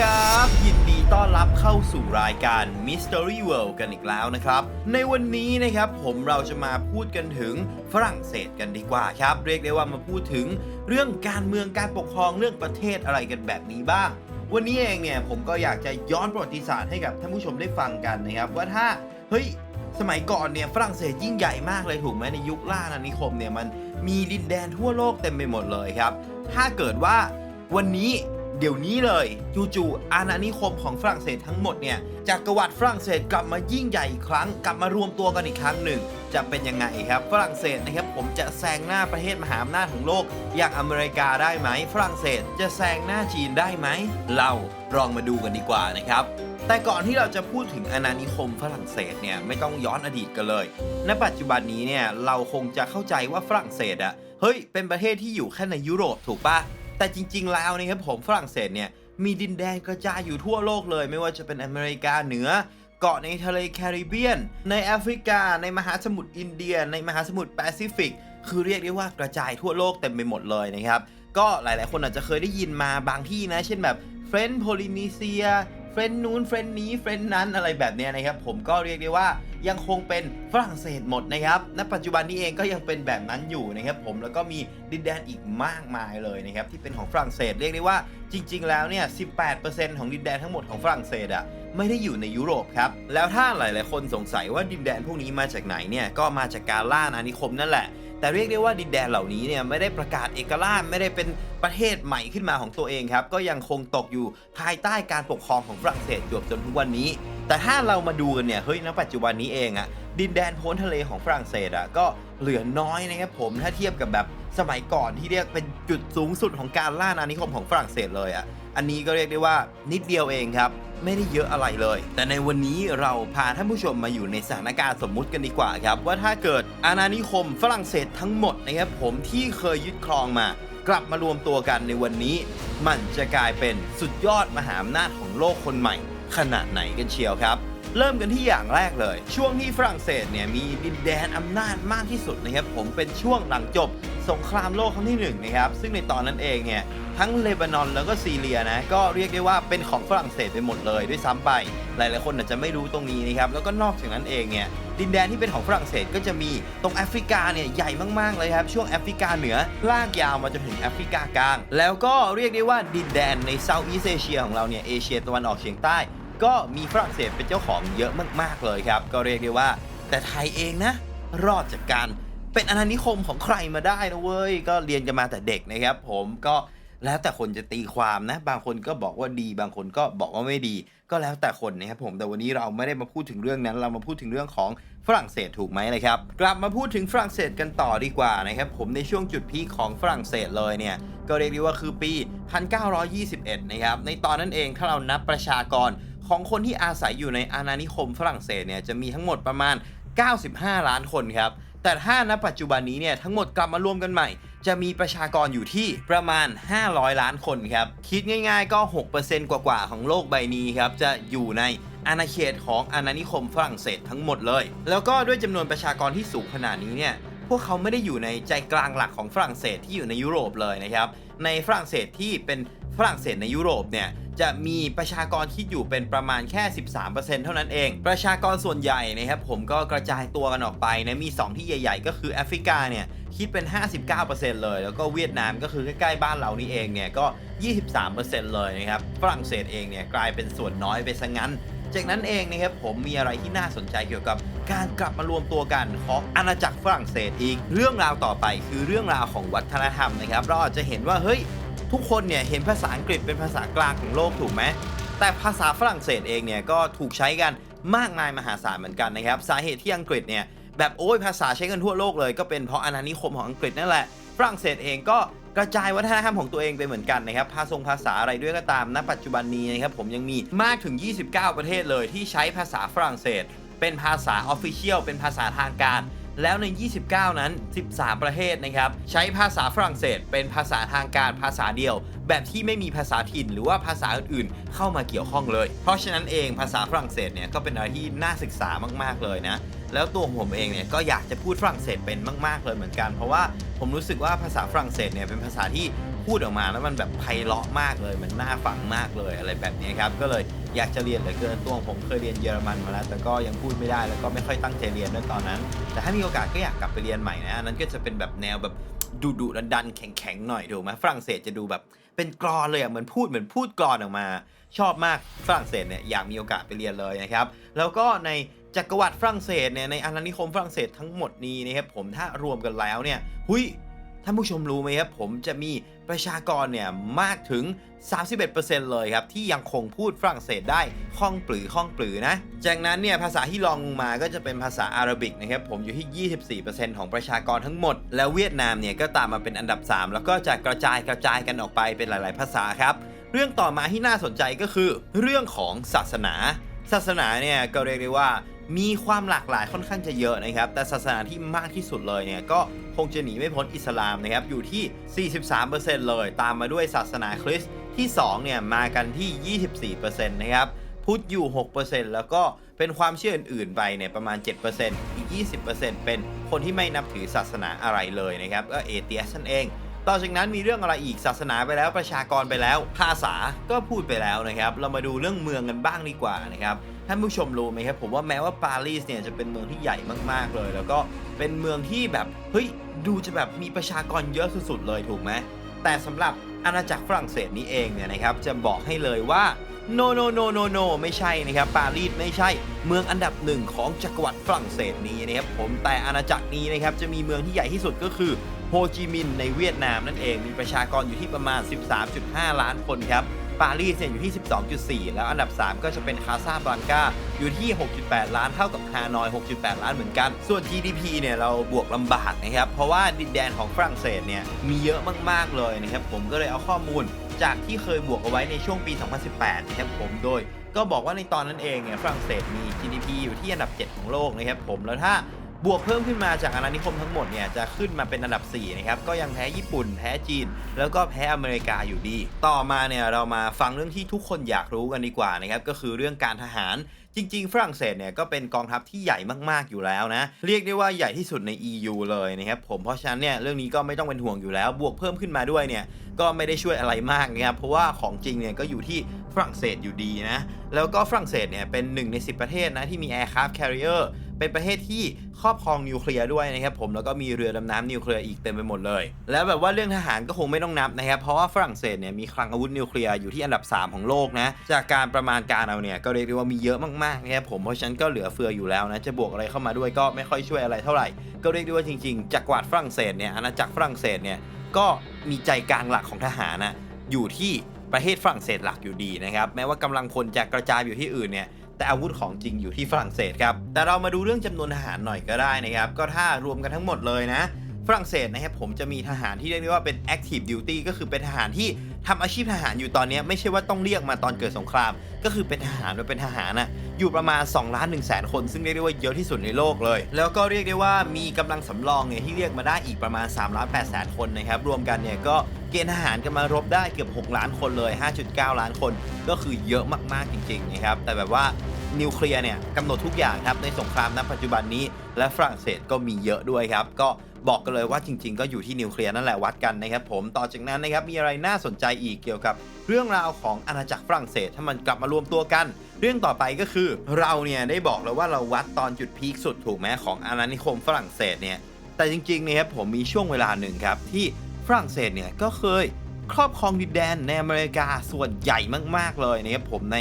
ครับ ยินดีต้อนรับเข้าสู่รายการ Mystery World กันอีกแล้วนะครับ ในวันนี้นะครับผมเราจะมาพูดกันถึงฝรั่งเศสกันดีกว่าครับ เรียกได้ว่ามาพูดถึงเรื่องการเมืองการปกครองเรื่องประเทศอะไรกันแบบนี้บ้าง วันนี้เองเนี่ยผมก็อยากจะย้อนประวัติศาสตร์ให้กับท่านผู้ชมได้ฟังกันนะครับ ว่าถ้าเฮ้ยสมัยก่อนเนี่ยฝรั่งเศสยิ่งใหญ่มากเลยถูกไหมในยุคล่าอาณานิคมเนี่ยมันมีดินแดนทั่วโลกเต็มไปหมดเลยครับ ถ้าเกิดว่าวันนี้ เดี๋ยวนี้เลย จู่ๆอาณานิคมของฝรั่งเศสทั้งหมดเนี่ยจากกรวัติฝรั่งเศสกลับมายิ่งใหญ่อีกครั้ง กลับมารวมตัวกันอีกครั้งหนึ่ง จะเป็นยังไงครับ ฝรั่งเศสนะครับผมจะแซงหน้าประเทศมหาอำนาจของโลก อย่างอเมริกาได้ไหม ฝรั่งเศสจะแซงหน้าจีนได้ไหม เราลองมาดูกันดีกว่านะครับแต่ก่อนที่เราจะพูดถึงอาณานิคมฝรั่งเศสเนี่ยไม่ต้องย้อนอดีตกันเลย ณ ปัจจุบันนี้เนี่ยเราคงจะเข้าใจว่าฝรั่งเศสอะเฮ้ยเป็นประเทศที่อยู่แค่ในยุโรปถูกปะ แต่จริง ๆ แล้วนะครับผมฝรั่งเศสเนี่ยมีดินแดนกระจายอยู่ทั่วโลกเลย ไม่ว่าจะเป็นอเมริกาเหนือ เกาะในทะเลแคริบเบียน ในแอฟริกา ในมหาสมุทรอินเดีย ในมหาสมุทรแปซิฟิก คือเรียกได้ว่ากระจายทั่วโลกเต็มไปหมดเลยนะครับ ก็หลายๆ คนอาจจะเคยได้ยินมาบางที่นะ เช่นแบบเฟรนด์โพลินีเซีย เฟรนนู้นเฟรนนี้เฟรนนั้นอะไรแบบนี้นะครับ ผมก็เรียกได้ว่ายังคงเป็นฝรั่งเศสหมดนะครับ ณ ปัจจุบันนี้เองก็ยังเป็นแบบนั้นอยู่นะครับผม แล้วก็มีดินแดนอีกมากมายเลยนะครับที่เป็นของฝรั่งเศสเรียกได้ว่าจริง ๆ แล้วเนี่ย 18%ของดินแดนทั้งหมดของฝรั่งเศสอะไม่ได้อยู่ในยุโรปครับ แล้วถ้าหลาย ๆ คนสงสัยว่าดินแดนพวกนี้มาจากไหนเนี่ย ก็มาจากการล่าอาณานิคมนั่นแหละ แต่เรียกได้ว่าดินแดนเหล่านี้เนี่ยไม่ได้ประกาศเอกราชไม่ได้เป็นประเทศใหม่ขึ้นมาของตัวเองครับ ก็ยังคงตกอยู่ภายใต้การปกครองของฝรั่งเศสจวบจนทุกวันนี้ แต่ถ้าเรามาดูกันเนี่ยเฮ้ยณปัจจุบันนี้เองอะดินแดนพ้นทะเลของฝรั่งเศสอะก็เหลือน้อยนะครับผมถ้าเทียบกับแบบสมัยก่อนที่เรียกเป็นจุดสูงสุดของการล่าอาณานิคมของฝรั่งเศสเลยอะ อันนี้ก็เรียกได้ว่านิดเดียวเองครับ ไม่ได้เยอะอะไรเลย แต่ในวันนี้เราพาท่านผู้ชมมาอยู่ในสถานการณ์สมมุติกันดีกว่าครับ ว่าถ้าเกิดอาณานิคมฝรั่งเศสทั้งหมดนะครับผมที่เคยยึดครองมา กลับมารวมตัวกันในวันนี้ มันจะกลายเป็นสุดยอดมหาอำนาจของโลกคนใหม่ ขนาดไหนกันเชียวครับเริ่มกันที่อย่างแรกเลย ช่วงที่ฝรั่งเศสเนี่ยมีดินแดนอำนาจมากที่สุดนะครับผมเป็นช่วงหลังจบ สงครามโลกครั้งที่หนึ่งนะครับ ซึ่งในตอนนั้นเองเนี่ย ทั้งเลบานอนแล้วก็ซีเรียนะ ก็เรียกได้ว่าเป็นของฝรั่งเศสไปหมดเลยด้วยซ้ำไป หลายๆคนอาจจะไม่รู้ตรงนี้นะครับ แล้วก็นอกจากนั้นเองเนี่ย ดินแดนที่เป็นของฝรั่งเศสก็จะมีตรงแอฟริกาเนี่ยใหญ่มากๆเลยครับ ช่วงแอฟริกาเหนือลากยาวมาจนถึงแอฟริกากลาง แล้วก็เรียกได้ว่าดินแดนในเซาท์อีสเอเชียของเราเนี่ย เอเชียตะวันออกเฉียงใต้ ก็มีฝรั่งเศสเป็นเจ้าของเยอะมากๆเลยครับ ก็เรียกได้ว่า แต่ไทยเองนะรอดจากการ เป็นอาณานิคมของใครมาได้นะเว้ย ก็เรียนกันมาแต่เด็กนะครับ ผมก็แล้วแต่คนจะตีความนะ บางคนก็บอกว่าดี บางคนก็บอกว่าไม่ดี ก็แล้วแต่คนนะครับผม แต่วันนี้เราไม่ได้มาพูดถึงเรื่องนั้น เรามาพูดถึงเรื่องของฝรั่งเศสถูกไหมเลยครับ กลับมาพูดถึงฝรั่งเศสกันต่อดีกว่านะครับผมในช่วงจุดพีคของฝรั่งเศสเลยเนี่ย ก็เรียกได้ว่าคือปี 1921 นะครับ ในตอนนั้นเองถ้าเรานับประชากรของคนที่อาศัยอยู่ในอาณานิคมฝรั่งเศสเนี่ย จะมีทั้งหมดประมาณ 95 ล้านคนครับ แต่ถ้าณปัจจุบันนี้เนี่ยทั้งหมดกลับมารวมกันใหม่ จะมีประชากรอยู่ที่ประมาณ 500 ล้านคนครับ คิดง่ายๆก็ 6%กว่าๆของโลกใบนี้ครับ จะอยู่ในอาณาเขตของอาณานิคมฝรั่งเศสทั้งหมดเลย แล้วก็ด้วยจำนวนประชากรที่สูงขนาดนี้เนี่ยพวกเขาไม่ได้อยู่ในใจกลางหลักของฝรั่งเศสที่อยู่ในยุโรปเลยนะครับในฝรั่งเศสที่เป็นฝรั่งเศสในยุโรปเนี่ยจะมีประชากรคิดอยู่เป็นประมาณแค่ 13%เท่านั้นเอง ประชากรส่วนใหญ่นะครับผมก็กระจายตัวกันออกไปนะมี 2 ที่ใหญ่ ๆ ก็คือแอฟริกาเนี่ยคิดเป็น 59%เลย แล้วก็เวียดนามก็คือใกล้ๆบ้านเรานี่เองเนี่ยก็ 23%เลยนะครับฝรั่งเศสเองเนี่ยกลายเป็นส่วนน้อยไปซะงั้นจากนั้นเองนะครับผมมีอะไรที่น่าสนใจเกี่ยวกับการกลับมารวมตัวกันของอาณาจักรฝรั่งเศสอีก เรื่องราวต่อไปคือเรื่องราวของวัฒนธรรมนะครับ เราอาจจะเห็นว่าเฮ้ย ทุกคนเนี่ยเห็นภาษาอังกฤษเป็นภาษากลางของโลกถูกไหมแต่ภาษาฝรั่งเศสเองเนี่ยก็ถูกใช้กันมากมายมหาศาลเหมือนกันนะครับสาเหตุที่อังกฤษเนี่ยแบบโอ้ยภาษาใช้กันทั่วโลกเลย ก็เป็นเพราะอาณานิคมของอังกฤษนั่นแหละฝรั่งเศสเองก็กระจายวัฒนธรรมของตัวเองไปเหมือนกันนะครับภาษงภาษาอะไรด้วยก็ตามณปัจจุบันนี้นะครับผมยังมีมากถึง 29 ประเทศเลยที่ใช้ภาษาฝรั่งเศส เป็นภาษาออฟฟิเชียลเป็นภาษาทางการ แล้วใน 29 นั้น 13 ประเทศนะครับ ใช้ภาษาฝรั่งเศส เป็นภาษาทางการภาษาเดียว แบบที่ไม่มีภาษาถิ่น หรือว่าภาษาอื่นๆ เข้ามาเกี่ยวข้องเลย เพราะฉะนั้นเองภาษาฝรั่งเศสเนี่ยก็เป็นอะไรที่น่าศึกษามากๆเลยนะแล้วตัวผมเองเนี่ยก็อยากจะพูดฝรั่งเศสเป็นมาก ๆ เลยเหมือนกัน เพราะว่าผมรู้สึกว่าภาษาฝรั่งเศสเนี่ยเป็นภาษาที่พูดออกมาแล้วมันแบบไพเราะมากเลย มันน่าฟังมากเลยอะไรแบบนี้ครับ ก็เลย อยากจะเรียนเหลือเกินตัวผมเคยเรียนเยอรมันมาแล้วแต่ก็ยังพูดไม่ได้แล้วก็ไม่ค่อยตั้งใจเรียนด้วยตอนนั้น แต่ถ้ามีโอกาสก็อยากกลับไปเรียนใหม่นะอันนั้นก็จะเป็นแบบแนวแบบดุดุดันดันแข็งแข็งๆหน่อยถูกไหมฝรั่งเศสจะดูแบบเป็นกรอนเลยอะเหมือนพูดเหมือนพูดกรอนออกมา ชอบมากฝรั่งเศสเนี่ยอยากมีโอกาสไปเรียนเลยนะครับแล้วก็ในจักรวรรดิฝรั่งเศสเนี่ยในอาณานิคมฝรั่งเศสทั้งหมดนี้นะครับผมถ้ารวมกันแล้วเนี่ย หุย ท่านผู้ชมรู้ไหมครับ ผมจะมีประชากรเนี่ยมากถึง 31%เลยครับ ที่ยังคงพูดฝรั่งเศสได้คล่องปลือคล่องปลือนะ จากนั้นเนี่ยภาษาที่รองลงมาก็จะเป็นภาษาอาหรับิกนะครับผมอยู่ที่ 24%ของประชากรทั้งหมด แล้วเวียดนามเนี่ยก็ตามมาเป็นอันดับ 3 แล้วก็จะกระจายกระจายกันออกไปเป็นหลาย ๆ ภาษาครับ เรื่องต่อมาที่น่าสนใจก็คือ เรื่องของศาสนา ศาสนาเนี่ยก็เรียกได้ว่า มีความหลากหลายค่อนข้างจะเยอะนะครับ แต่ศาสนาที่มากที่สุดเลยเนี่ยก็คงจะหนีไม่พ้นอิสลามนะครับ อยู่ที่ 43%เลย ตามมาด้วยศาสนาคริสต์ที่ 2 เนี่ย มากันที่ 24%นะครับ พุทธอยู่ 6%แล้วก็เป็นความเชื่ออื่นๆไปเนี่ยประมาณ 7%อีก 20%เป็นคนที่ไม่นับถือศาสนาอะไรเลยนะครับก็เอเตียสนั่นเองต่อจากนั้นมีเรื่องอะไรอีกศาสนาไปแล้วประชากรไปแล้ว ภาษาก็พูดไปแล้วนะครับ เรามาดูเรื่องเมืองกันบ้างดีกว่านะครับ ท่านผู้ชมรู้ไหมครับผมว่าแม้ว่าปารีสเนี่ยจะเป็นเมืองที่ใหญ่มากๆเลย แล้วก็เป็นเมืองที่แบบเฮ้ยดูจะแบบมีประชากรเยอะสุดๆเลยถูกไหมแต่สำหรับอาณาจักรฝรั่งเศสนี้เองเนี่ยนะครับจะบอกให้เลยว่า no no no no no ไม่ใช่นะครับปารีสไม่ใช่เมืองอันดับหนึ่งของจักรวรรดิฝรั่งเศสนี้นะครับผมแต่อาณาจักรนี้นะครับจะมีเมืองที่ใหญ่ที่สุดก็คือโฮจิมินห์ในเวียดนามนั่นเองมีประชากรอยู่ที่ประมาณ 13.5 ล้านคนครับ ปารีสเนี่ยอยู่ที่ 12.4 แล้วอันดับ 3 ก็จะเป็นคาซาบลังกาอยู่ที่ 6.8 ล้านเท่ากับฮานอย 6.8 ล้านเหมือนกัน ส่วน GDP เนี่ยเราบวกลำบากนะครับ เพราะว่าดินแดนของฝรั่งเศสเนี่ยมีเยอะมากๆเลยนะครับ ผมก็เลยเอาข้อมูลจากที่เคยบวกเอาไว้ในช่วงปี 2018 นะครับผมโดย ก็บอกว่าในตอนนั้นเองเนี่ยฝรั่งเศสมี GDP อยู่ที่อันดับ 7 ของโลกนะครับผมแล้วถ้า บวกเพิ่มขึ้นมาจากอาณานิคมทั้งหมดเนี่ยจะขึ้นมาเป็นอันดับ4นะครับก็ยังแพ้ญี่ปุ่น แพ้จีน แล้วก็แพ้อเมริกาอยู่ดี ต่อมาเนี่ยเรามาฟังเรื่องที่ทุกคนอยากรู้กันดีกว่านะครับก็คือเรื่องการทหารจริง ๆ ฝรั่งเศสเนี่ยก็เป็นกองทัพที่ใหญ่มากๆอยู่แล้วนะ เรียกได้ว่าใหญ่ที่สุดใน EU เลยนะครับผมเพราะฉะนั้นเนี่ยเรื่องนี้ก็ไม่ต้องเป็นห่วงอยู่แล้ว บวกเพิ่มขึ้นมาด้วยเนี่ยก็ไม่ได้ช่วยอะไรมากนะครับเพราะว่าของจริงเนี่ยก็อยู่ที่ฝรั่งเศสอยู่ดีนะแล้วก็ฝรั่งเศสเนี่ยเป็นหนึ่งใน 10 ประเทศนะที่มี aircraft carrier เป็นประเทศที่ครอบครองนิวเคลียร์ด้วยนะครับผมแล้วก็มีเรือดำน้ำนิวเคลียร์อีกเต็มไปหมดเลย แล้วแบบว่าเรื่องทหารก็คงไม่ต้องนับนะครับเพราะว่าฝรั่งเศสเนี่ยมีคลังอาวุธนิวเคลียร์อยู่ที่อันดับ 3 ของโลกนะจากการประมาณการเอาเนี่ยก็เรียกได้ว่ามีเยอะมากๆนะครับผมเพราะฉะนั้นก็เหลือเฟืออยู่แล้วนะจะบวกอะไรเข้ามาด้วยก็ไม่ค่อยช่วยอะไรเท่าไหร่ ก็เรียกได้ว่าจริงๆจักรวรรดิฝรั่งเศสเนี่ยอาณาจักรฝรั่งเศสเนี่ยก็มีใจกลางหลักของทหารนะอยู่ที่ประเทศฝรั่งเศสหลักอยู่ดีนะครับแม้ว่ากำลังพลจะกระจายอยู่ที่อื่นเนี่ย แต่อาวุธของจริงอยู่ที่ฝรั่งเศสครับ แต่เรามาดูเรื่องจำนวนทหารหน่อยก็ได้นะครับ ก็ถ้ารวมกันทั้งหมดเลยนะ ฝรั่งเศสนะครับผมจะมีทหารที่เรียกได้ว่าเป็น active duty ก็คือเป็นทหารที่ทำอาชีพทหารอยู่ตอนนี้ไม่ใช่ว่าต้องเรียกมาตอนเกิดสงคราม ก็คือเป็นทหารโดยเป็นทหารนะอยู่ประมาณ2ล้าน1แสนคน ซึ่งเรียกได้ว่าเยอะที่สุดในโลกเลย แล้วก็เรียกได้ว่ามีกำลังสำรองเนี่ยที่เรียกมาได้อีกประมาณ3ล้าน8แสนคนนะครับรวมกันเนี่ยก็เกณฑ์ทหารกันมารบได้เกือบ 6 ล้านคนเลย 5.9 ล้านคนก็คือเยอะมากๆจริงๆนะครับแต่แบบว่า นิวเคลียร์เนี่ยกำหนดทุกอย่างครับในสงครามณปัจจุบันนี้ และฝรั่งเศสก็มีเยอะด้วยครับ ก็บอกกันเลยว่าจริง ๆ ก็อยู่ที่นิวเคลียร์นั่นแหละวัดกันนะครับผมต่อจากนั้นนะครับมีอะไรน่าสนใจอีกเกี่ยวกับ เรื่องราวของอาณาจักรฝรั่งเศสถ้ามันกลับมารวมตัวกัน เรื่องต่อไปก็คือ เราเนี่ยได้บอกแล้วว่าเราวัดตอนจุดพีคสุดถูกไหมของอาณานิคมฝรั่งเศสเนี่ยแต่จริงๆนี่ยครับผมมีช่วงเวลาหนึ่งครับที่ฝรั่งเศสเนี่ยก็เคยครอบครองดินแดนในอเมริกาส่วนใหญ่มากๆเลยนะครับผมใน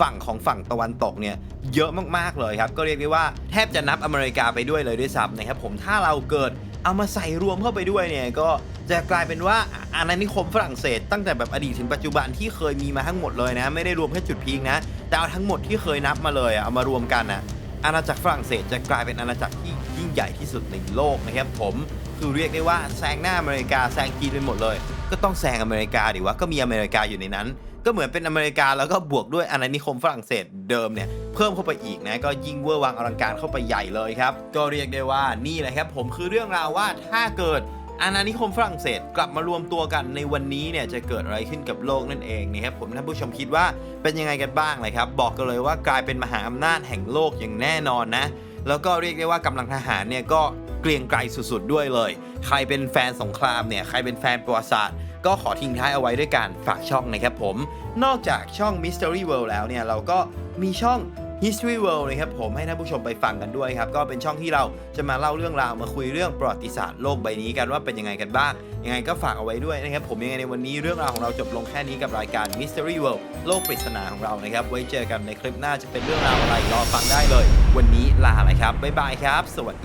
ฝั่งของฝั่งตะวันตกเนี่ยเยอะมากๆเลยครับ ก็เรียกได้ว่าแทบจะนับอเมริกาไปด้วยเลยด้วยซ้ำนะครับผมถ้าเราเกิดเอามาใส่รวมเข้าไปด้วยเนี่ยก็จะกลายเป็นว่าอาณานิคมฝรั่งเศส ตั้งแต่แบบอดีตถึงปัจจุบันที่เคยมีมาทั้งหมดเลยนะไม่ได้รวมแค่จุดพีคนะแต่เอาทั้งหมดที่เคยนับมาเลยเอามารวมกันอะอาณาจักรฝรั่งเศสจะกลายเป็นอาณาจักรที่ยิ่งใหญ่ที่สุดในโลกนะครับผมคือเรียกได้ว่าแซงหน้าอเมริกาแซงจีนไปหมดเลย ก็ต้องแซงอเมริกาดิวะก็มีอเมริกาอยู่ในนั้น ก็เหมือนเป็นอเมริกาแล้วก็บวกด้วยอาณานิคมฝรั่งเศสเดิมเนี่ยเพิ่มเข้าไปอีกนะก็ยิ่งเวอร์วังอลังการเข้าไปใหญ่เลยครับ ก็เรียกได้ว่านี่แหละครับผมคือเรื่องราวว่าถ้าเกิดอาณานิคมฝรั่งเศสกลับมารวมตัวกันในวันนี้เนี่ยจะเกิดอะไรขึ้นกับโลกนั่นเองนะครับผมท่านผู้ชมคิดว่าเป็นยังไงกันบ้างเลยครับ บอกกันเลยว่ากลายเป็นมหาอำนาจแห่งโลกอย่างแน่นอนนะ แล้วก็เรียกได้ว่ากำลังทหารเนี่ยก็เกรียงไกรสุดๆด้วยเลย ใครเป็นแฟนสงครามเนี่ยใครเป็นแฟนประวัติศาสตร์ ก็ขอทิ้งท้ายเอาไว้ด้วยการฝากช่องนะครับผม นอกจากช่อง Mystery World แล้วเนี่ย เราก็มีช่อง History World นะครับผมให้ท่านผู้ชมไปฟังกันด้วยครับ ก็เป็นช่องที่เราจะมาเล่าเรื่องราวมาคุยเรื่องประวัติศาสตร์โลกใบนี้กันว่าเป็นยังไงกันบ้าง ยังไงก็ฝากเอาไว้ด้วยนะครับผมยังไงในวันนี้เรื่องราวของเราจบลงแค่นี้กับรายการ Mystery World โลกปริศนาของเรานะครับ ไว้เจอกันในคลิปหน้าจะเป็นเรื่องราวอะไรรอฟังได้เลย วันนี้ลาเลยครับบ๊ายบายครับ สวัสดี